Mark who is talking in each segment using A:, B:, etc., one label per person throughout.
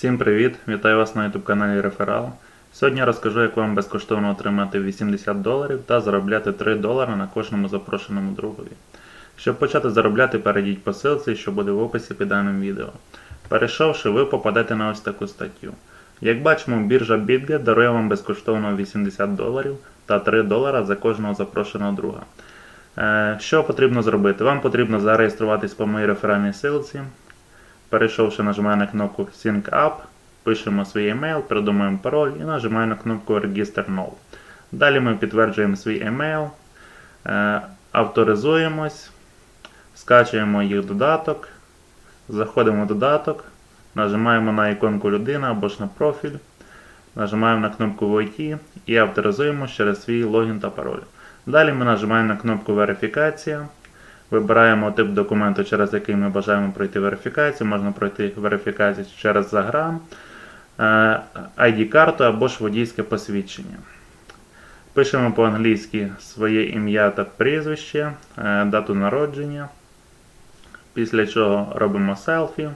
A: Всім привіт! Вітаю вас на YouTube каналі Реферал. Сьогодні розкажу, як вам безкоштовно отримати 80 доларів та заробляти 3 долари на кожному запрошеному другові. Щоб почати заробляти, перейдіть по ссылці, що буде в описі під даним відео. Перейшовши, ви попадете на ось таку статтю. Як бачимо, біржа BitGet дарує вам безкоштовно 80 доларів та 3 долара за кожного запрошеного друга. Е, Що потрібно зробити? Вам потрібно зареєструватись по моїй реферальній ссылці. Перейшовши, нажимаємо на кнопку Sync Up, пишемо свій емейл, придумуємо пароль і нажимаємо на кнопку Register Now. Далі ми підтверджуємо свій емейл, е, авторизуємось, скачуємо їх додаток, заходимо в додаток, нажимаємо на іконку людина або ж на профіль, нажимаємо на кнопку Войти і авторизуємось через свій логін та пароль. Далі ми нажимаємо на кнопку Верифікація. Вибираємо тип документу, через який ми бажаємо пройти верифікацію. Можна пройти верифікацію через Заграм, е, ID-карту або ж водійське посвідчення. Пишемо по-англійськи своє ім'я та прізвище, е, дату народження. Після чого робимо селфі.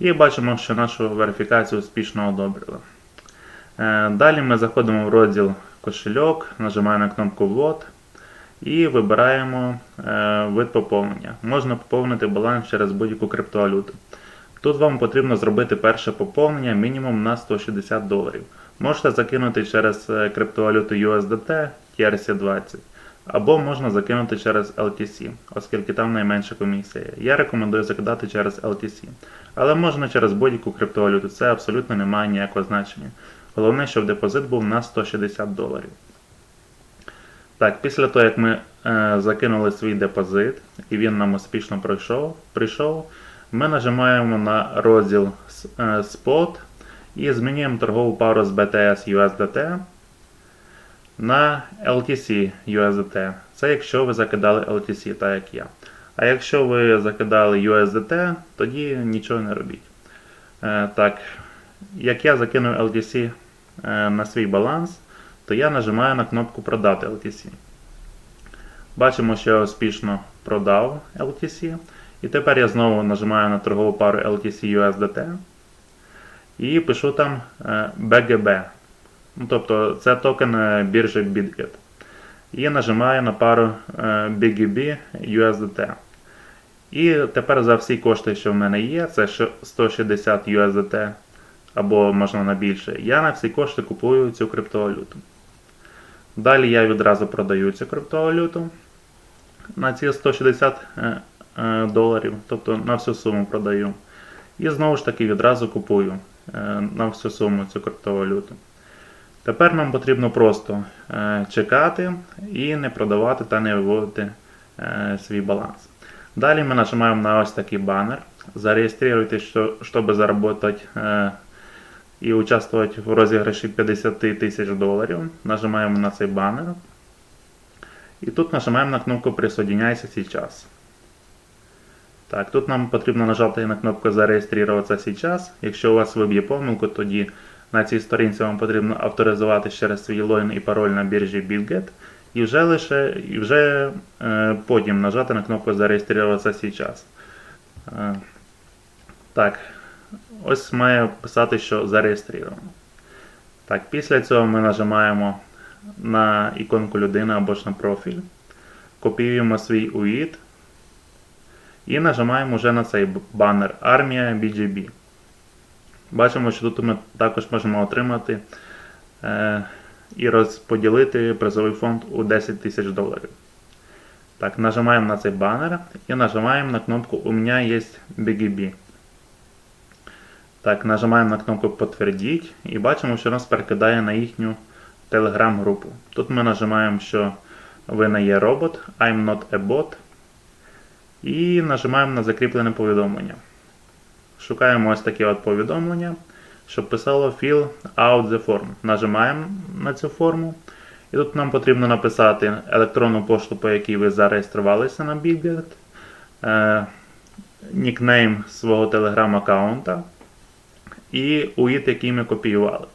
A: І бачимо, що нашу верифікацію успішно одобрили. Е, Далі ми заходимо в розділ кошельок, нажимаємо на кнопку Ввод. І вибираємо е, вид поповнення. Можна поповнити баланс через будь-яку криптовалюту. Тут вам потрібно зробити перше поповнення мінімум на 160 доларів. Можете закинути через е, криптовалюту USDT TRC20, або можна закинути через LTC, оскільки там найменша комісія. Я рекомендую закидати через LTC. Але можна через будь-яку криптовалюту, це абсолютно не має ніякого значення. Головне, щоб депозит був на 160 доларів. Так, після того, як ми е, закинули свій депозит і він нам успішно пройшов, прийшов, ми нажимаємо на розділ е, Spot і змінюємо торгову пару з BTS USDT на LTC USDT. Це якщо ви закидали LTC, так як я. А якщо ви закидали USDT, тоді нічого не робіть. Е, так, як я закинув LTC е, на свій баланс то я нажимаю на кнопку Продати LTC. Бачимо, що я успішно продав LTC. І тепер я знову нажимаю на торгову пару LTC USDT і пишу там BGB. Ну, Тобто це токен е, біржі BitGet. І нажимаю на пару е, BGB USDT. І тепер за всі кошти, що в мене є, це 160 USDT або можна на більше, я на всі кошти купую цю криптовалюту. Далі я відразу продаю цю криптовалюту на ці 160 е, е, доларів, тобто на всю суму продаю. І знову ж таки відразу купую е, на всю суму цю криптовалюту. Тепер нам потрібно просто чекати і не продавати та не виводити свій баланс. Далі ми нажимаємо на ось такий банер. Зареєструйтесь, щоб заработати і участвувати в розіграші 50 тисяч доларів. Нажимаємо на цей банер. І тут нажимаємо на кнопку Присоединяйся сейчас. Так, тут нам потрібно нажати на кнопку Зареєструватися сейчас. Якщо у вас виб'є помилку, тоді на цій сторінці вам потрібно авторизувати через свій логін і пароль на біржі BitGet. І вже лише, і вже е, потім нажати на кнопку Зареєструватися сейчас. Е, так, Ось має писати, що зареєстровано. Так, Після цього ми нажимаємо на іконку людини або ж на профіль. Копіюємо свій UID і нажимаємо вже на цей банер Армія BGB. Бачимо, що тут ми також можемо отримати е, і розподілити призовий фонд у 10 тисяч доларів. Так, Нажимаємо на цей банер і нажимаємо на кнопку У мене є BGB. Так, нажимаємо на кнопку Подтвердіть і бачимо, що нас перекидає на їхню телеграм-групу. Тут ми нажимаємо, що ви не є робот, I'm not a bot. І нажимаємо на закріплене повідомлення. Шукаємо ось таке от повідомлення, щоб писало Fill out the form. Нажимаємо на цю форму. І тут нам потрібно написати електронну пошту, по якій ви зареєструвалися на BitGet, е, нікнейм свого телеграм-аккаунта і UID, який ми копіювали.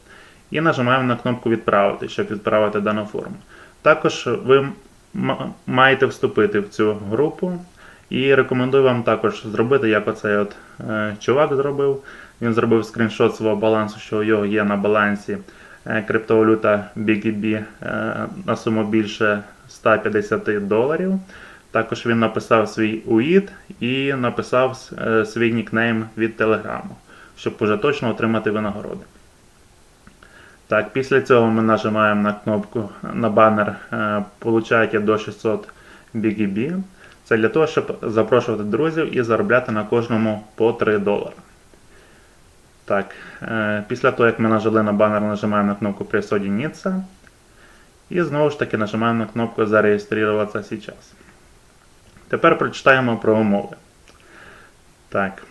A: І нажимаємо на кнопку Відправити, щоб відправити дану форму. Також ви маєте вступити в цю групу І рекомендую вам також зробити, як оцей от е, чувак зробив. Він зробив скріншот свого балансу, що у нього є на балансі е, криптовалюта BGB е, на суму більше 150 доларів. Також він написав свій UID і написав е, свій нікнейм від Телеграму, щоб уже точно отримати винагороди. Так, після цього ми нажимаємо на кнопку на банер е, Получаєте до 600 BGB. Це для того, щоб запрошувати друзів і заробляти на кожному по 3 долари. Так, е, після того, як ми нажали на банер, нажимаємо на кнопку Присоединиться. І знову ж таки нажимаємо на кнопку Зареєструватися зараз. Тепер прочитаємо про умови. Так.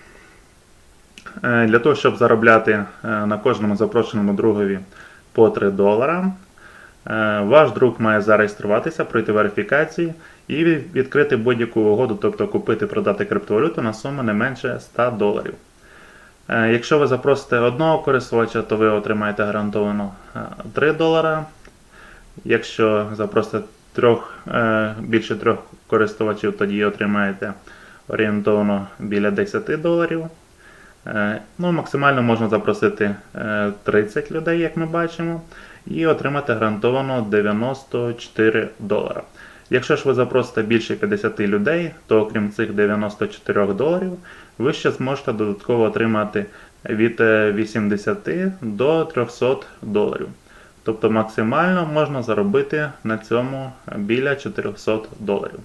A: Е, Для того, щоб заробляти е, на кожному запрошеному другові по 3 долара, е, ваш друг має зареєструватися, пройти верифікацію і відкрити будь-яку угоду, тобто купити продати криптовалюту на суму не менше 100 доларів. Якщо ви запросите одного користувача, то ви отримаєте гарантовано е, 3 долара. Якщо запросите трьох, більше трьох користувачів, тоді отримаєте орієнтовно біля 10 доларів. Е, Ну, максимально можна запросити е, 30 людей, як ми бачимо, і отримати гарантовано 94 долара. Якщо ж ви запросите більше 50 людей, то окрім цих 94 доларів, ви ще зможете додатково отримати від е, 80 до 300 доларів. Тобто максимально можна заробити на цьому біля 400 доларів.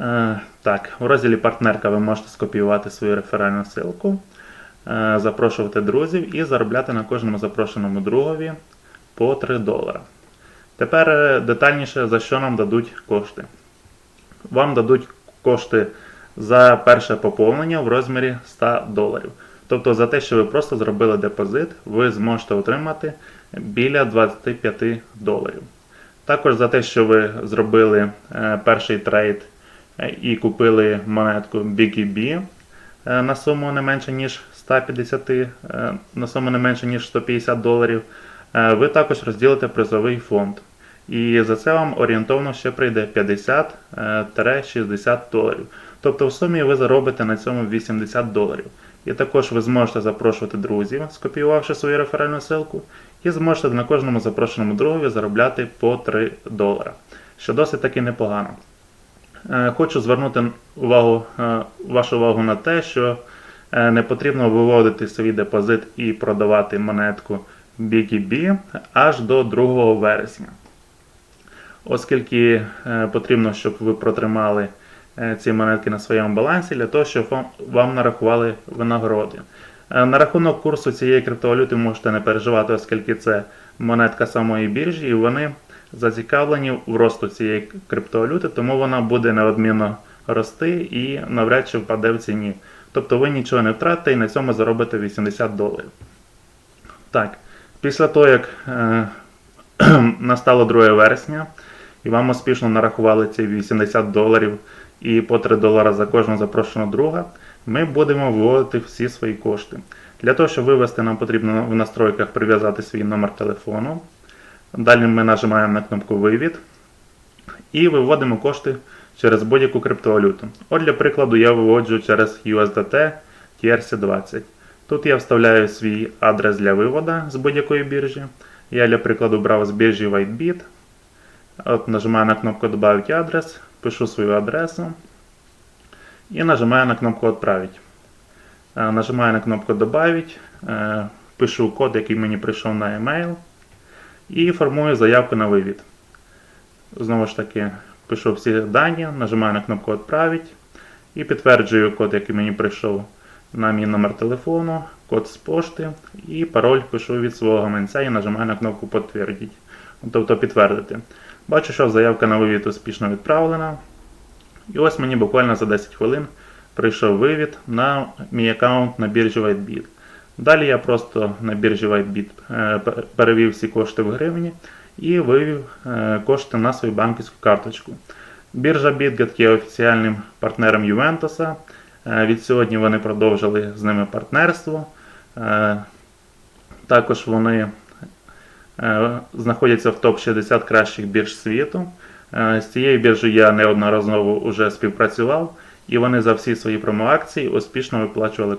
A: Е, так, в розділі партнерка ви можете скопіювати свою реферальну ссылку, е, запрошувати друзів і заробляти на кожному запрошеному другові по 3 долара. Тепер е, детальніше за що нам дадуть кошти. Вам дадуть кошти за перше поповнення в розмірі 100 доларів. Тобто за те, що ви просто зробили депозит, ви зможете отримати біля 25 доларів. Також за те, що ви зробили перший трейд і купили монетку BGB е, на суму не менше ніж 150, е, на суму не менше ніж 150 доларів, е, ви також розділите призовий фонд. І за це вам орієнтовно ще прийде 50-60 доларів. Тобто в сумі ви заробите на цьому 80 доларів. І також ви зможете запрошувати друзів, скопіювавши свою реферальну ссылку, і зможете на кожному запрошеному другові заробляти по 3 долара, що досить таки непогано. Е, Хочу звернути увагу, е, вашу увагу на те, що е, не потрібно виводити свій депозит і продавати монетку BKB аж до 2 вересня. Оскільки потрібно, щоб ви протримали ці монетки на своєму балансі для того, щоб вам, нарахували винагороди. На рахунок курсу цієї криптовалюти можете не переживати, оскільки це монетка самої біржі, і вони зацікавлені в росту цієї криптовалюти, тому вона буде неодмінно рости і навряд чи впаде в ціні. Тобто ви нічого не втратите і на цьому заробите 80 доларів. Так, після того, як е, настало 2 вересня, і вам успішно нарахували ці 80 доларів і по 3 долара за кожного запрошеного друга, ми будемо виводити всі свої кошти. Для того, щоб вивести, нам потрібно в настройках прив'язати свій номер телефону. Далі ми нажимаємо на кнопку Вивід і виводимо кошти через будь-яку криптовалюту. От для прикладу я виводжу через USDT TRC20. Тут я вставляю свій адрес для виводу з будь-якої біржі. Я для прикладу брав з біржі WhiteBit. От Нажимаю на кнопку Добавить адрес, пишу свою адресу і нажимаю на кнопку Отправить. Е, Нажимаю на кнопку Добавить, е, пишу код, який мені прийшов на e-mail, і формую заявку на вивід. Знову ж таки, пишу всі дані, нажимаю на кнопку Отправить і підтверджую код, який мені прийшов на мій номер телефону, код з пошти і пароль пишу від свого гаманця і нажимаю на кнопку Підтвердіть, тобто підтвердити. Бачу, що заявка на вивід успішно відправлена. І ось мені буквально за 10 хвилин прийшов вивід на мій аккаунт на біржі WhiteBit. Далі я просто на біржі WhiteBit е, перевів всі кошти в гривні і вивів е, кошти на свою банківську карточку. Біржа BitGet є офіціальним партнером Ювентуса. Е, Від сьогодні вони продовжили з ними партнерство. Також вони знаходяться в топ-60 кращих бірж світу. З цією біржею я неодноразово вже співпрацював, і вони за всі свої промоакції успішно виплачували